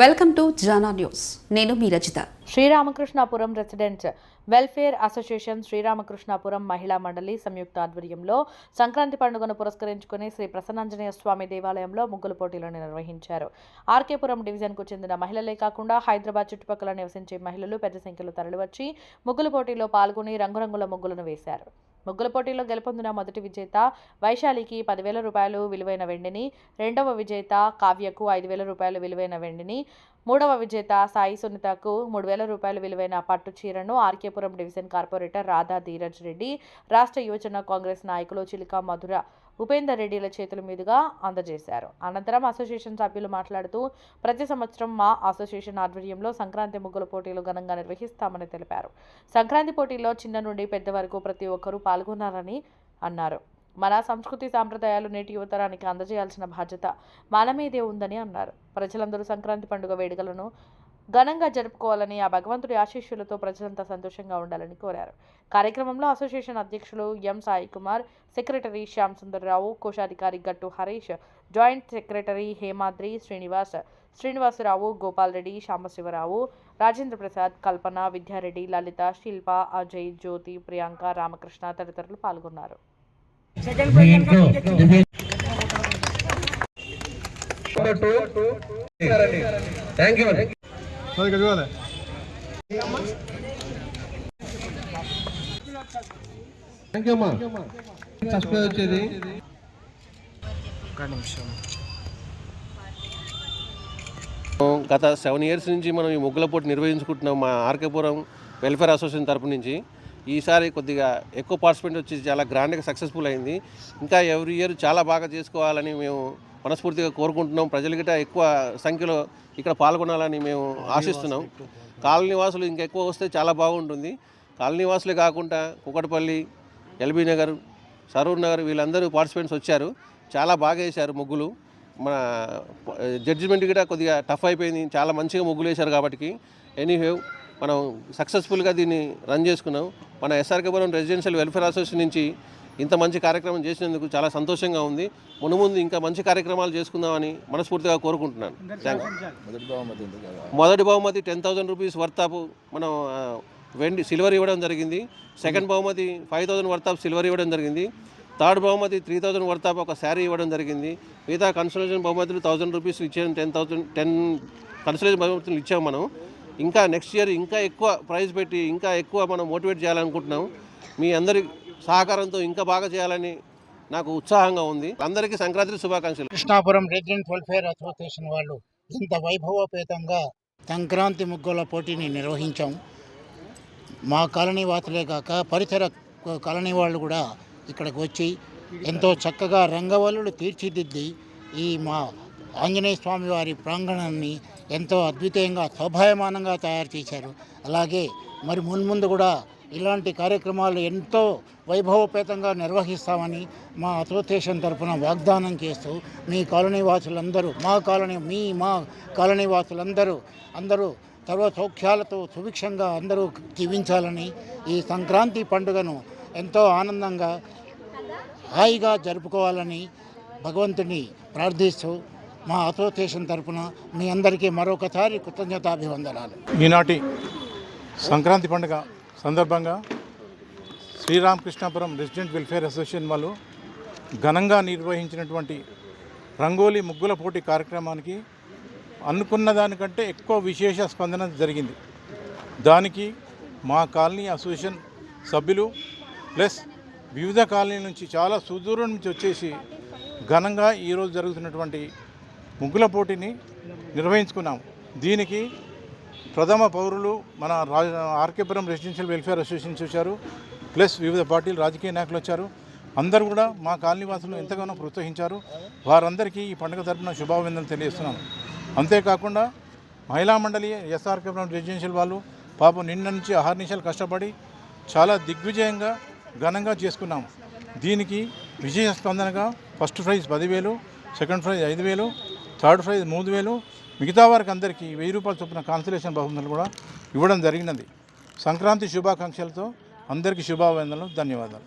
Welcome to Jana news. నేను మీ Rachitha. Sriramakrishnapuram residents welfare association Sriramakrishnapuram మహిళా మండలి సంయుక్త ఆధ్వర్యంలో సంక్రాంతి పండుగను పురస్కరించుకుని శ్రీ ప్రసన్నాంజనేయ స్వామి దేవాలయంలో ముగ్గుల పోటీలను నిర్వహించారు. ఆర్కేపురం డివిజన్కు చెందిన మహిళలే కాకుండా హైదరాబాద్ చుట్టుపక్కల నివసించే మహిళలు పెద్ద సంఖ్యలో తరలివచ్చి ముగ్గుల పోటీలో పాల్గొని రంగురంగుల ముగ్గులను వేశారు. ముగ్గుల పోటీలో గెలుపొందిన మొదటి విజేత వైశాలికి పదివేల రూపాయలు విలువైన వెండిని రెండవ విజేత కావ్యకు ఐదు వేల రూపాయలు విలువైన వెండిని మూడవ విజేత సాయి సునీతకు మూడు వేల రూపాయలు విలువైన పట్టు చీరను ఆర్కేపురం డివిజన్ కార్పొరేటర్ రాధా ధీరజ్ రెడ్డి రాష్ట్ర యువజన కాంగ్రెస్ నాయకులు చిలికా మధుర ఉపేందర్ రెడ్డిల చేతుల మీదుగా అందజేశారు. అనంతరం అసోసియేషన్ సభ్యులు మాట్లాడుతూ ప్రతి సంవత్సరం మా అసోసియేషన్ ఆధ్వర్యంలో సంక్రాంతి ముగ్గుల పోటీలు ఘనంగా నిర్వహిస్తామని తెలిపారు. సంక్రాంతి పోటీల్లో చిన్న నుండి పెద్ద వరకు ప్రతి ఒక్కరూ పాల్గొన్నారని అన్నారు. మన సంస్కృతి సాంప్రదాయాలు నేటి యువతరానికి అందజేయాల్సిన బాధ్యత మన మీదే ఉందని అన్నారు. ప్రజలందరూ సంక్రాంతి పండుగ వేడుకలను ఘనంగా జరుపుకోవాలని ఆ భగవంతుడి ఆశీస్సులతో ప్రజలంతా సంతోషంగా ఉండాలని కోరారు. కార్యక్రమంలో అసోసియేషన్ అధ్యక్షులు ఎం సాయి కుమార్ సెక్రటరీ శ్యామ్ సుందర్రావు కోశాధికారి గట్టు హరీష్ జాయింట్ సెక్రటరీ హేమాద్రి శ్రీనివాస్ శ్రీనివాసరావు గోపాల్ రెడ్డి శ్యామశివరావు రాజేంద్ర ప్రసాద్ కల్పన విద్యారెడ్డి లలిత శిల్ప అజయ్ జ్యోతి ప్రియాంక రామకృష్ణ తదితరులు పాల్గొన్నారు. థ్యాంక్ యూ సరిగ్గా చూడాలి థ్యాంక్ యూ అమ్మా సబ్స్క్రైబ్ వచ్చేది గత సెవెన్ ఇయర్స్ నుంచి మనం ఈ ముగ్గుల పోటీ నిర్వహించుకుంటున్నాం మా ఆర్కేపురం వెల్ఫేర్ అసోసియేషన్ తరపు నుంచి. ఈసారి కొద్దిగా ఎక్కువ పార్టిసిపేట్ వచ్చి చాలా గ్రాండ్గా సక్సెస్ఫుల్ అయింది. ఇంకా ఎవ్రీ ఇయర్ చాలా బాగా చేసుకోవాలని మేము మనస్ఫూర్తిగా కోరుకుంటున్నాం. ప్రజలు గిట్ట ఎక్కువ సంఖ్యలో ఇక్కడ పాల్గొనాలని మేము ఆశిస్తున్నాం. కాలనీ వాసులు ఇంకా ఎక్కువ వస్తే చాలా బాగుంటుంది. కాలనీ వాసులే కాకుండా కుకటపల్లి ఎల్బీ నగర్ సరూర్ నగర్ వీళ్ళందరూ పార్టిసిపెంట్స్ వచ్చారు. చాలా బాగా వేశారు ముగ్గులు. మన జడ్జిమెంట్ కూడా కొద్దిగా టఫ్ అయిపోయింది. చాలా మంచిగా ముగ్గులు వేశారు కాబట్టి ఎనీహేవ్ మనం సక్సెస్ఫుల్గా దీన్ని రన్ చేసుకున్నాం. మన ఎస్ఆర్కేపురం రెసిడెన్షియల్ వెల్ఫేర్ అసోసియేషన్ నుంచి ఇంత మంచి కార్యక్రమం చేసినందుకు చాలా సంతోషంగా ఉంది. మునుముందు ఇంకా మంచి కార్యక్రమాలు చేసుకుందామని మనస్ఫూర్తిగా కోరుకుంటున్నాను. థ్యాంక్ మొదటి బహుమతి ten thousand rupees worth of మనం వెండి సిల్వర్ ఇవ్వడం జరిగింది. సెకండ్ బహుమతి five thousand worth of silver ఇవ్వడం జరిగింది. థర్డ్ బహుమతి త్రీ థౌసండ్ వర్త్ ఆఫ్ ఒక శారీ ఇవ్వడం జరిగింది. మిగతా కన్సలేషన్ బహుమతులు థౌసండ్ రూపీస్ ఇచ్చాం టెన్ థౌసండ్ టెన్ కన్సలేషన్ బహుమతులు ఇచ్చాం మనం. ఇంకా నెక్స్ట్ ఇయర్ ఇంకా ఎక్కువ ప్రైజ్ పెట్టి ఇంకా ఎక్కువ మనం మోటివేట్ చేయాలనుకుంటున్నాం. మీ అందరి సహకారంతో ఇంకా బాగా చేయాలని నాకు ఉత్సాహంగా ఉంది. అందరికీ సంక్రాంతి శుభాకాంక్షలు. కృష్ణాపురం రెసిడెంట్ వెల్ఫేర్ అసోసియేషన్ వాళ్ళు ఇంత వైభవోపేతంగా సంక్రాంతి ముగ్గుల పోటీని నిర్వహించాం. మా కాలనీ వాసులే కాక పరిసర కాలనీ వాళ్ళు కూడా ఇక్కడికి వచ్చి ఎంతో చక్కగా రంగవల్లులు తీర్చిదిద్ది ఈ మా ఆంజనేయ స్వామి వారి ప్రాంగణాన్ని ఎంతో అద్వితీయంగా శోభాయమానంగా తయారు చేశారు. అలాగే మరి మున్ముందు కూడా ఇలాంటి కార్యక్రమాలు ఎంతో వైభవపేతంగా నిర్వహిస్తామని మా అసోసియేషన్ తరఫున వాగ్దానం చేస్తూ మీ కాలనీ వాసులందరూ మా కాలనీ మీ మా కాలనీ వాసులందరూ అందరూ సర్వసౌఖ్యాలతో సుభిక్షంగా అందరూ జీవించాలని ఈ సంక్రాంతి పండుగను ఎంతో ఆనందంగా హాయిగా జరుపుకోవాలని భగవంతుని ప్రార్థిస్తూ మా అసోసియేషన్ తరఫున మీ అందరికీ మరొకసారి కృతజ్ఞతాభివందనాలు. ఈనాటి సంక్రాంతి పండుగ సందర్భంగా శ్రీరామకృష్ణాపురం రెసిడెంట్ వెల్ఫేర్ అసోసియేషన్ వాళ్ళు ఘనంగా నిర్వహించినటువంటి రంగోలీ ముగ్గుల పోటీ కార్యక్రమానికి అనుకున్న దానికంటే ఎక్కువ విశేష స్పందన జరిగింది. దానికి మా కాలనీ అసోసియేషన్ సభ్యులు ప్లస్ వివిధ కాలనీ నుంచి చాలా సుదూరం నుంచి వచ్చేసి ఘనంగా ఈరోజు జరుగుతున్నటువంటి ముగ్గుల పోటీని నిర్వహించుకున్నాం దీనికి ప్రథమ పౌరులు మన రా ఆర్కేపురం రెసిడెన్షియల్ వెల్ఫేర్ అసోసియేషన్ వచ్చారు ప్లస్ వివిధ పార్టీలు రాజకీయ నాయకులు వచ్చారు. అందరూ కూడా మా కాలనీవాసులు ఎంతగానో ప్రోత్సహించారు. వారందరికీ ఈ పండుగ తరపున శుభాభినందనలు తెలియజేస్తున్నాను అంతేకాకుండా మహిళా మండలి ఎస్ఆర్కేపురం రెసిడెన్షియల్ వాళ్ళు పాపం నిన్న నుంచి అహర్నిశాలు కష్టపడి చాలా దిగ్విజయంగా ఘనంగా చేసుకున్నాము దీనికి విజయ స్పందనగా ఫస్ట్ ప్రైజ్ పదివేలు సెకండ్ ప్రైజ్ ఐదు వేలు థర్డ్ ప్రైజ్ మూడు వేలు మిగతా వారికి అందరికీ వెయ్యి రూపాయల చొప్పున కాన్సలేషన్ బహుమతులు కూడా ఇవ్వడం జరిగినది. సంక్రాంతి శుభాకాంక్షలతో అందరికీ శుభాభివందనలు ధన్యవాదాలు.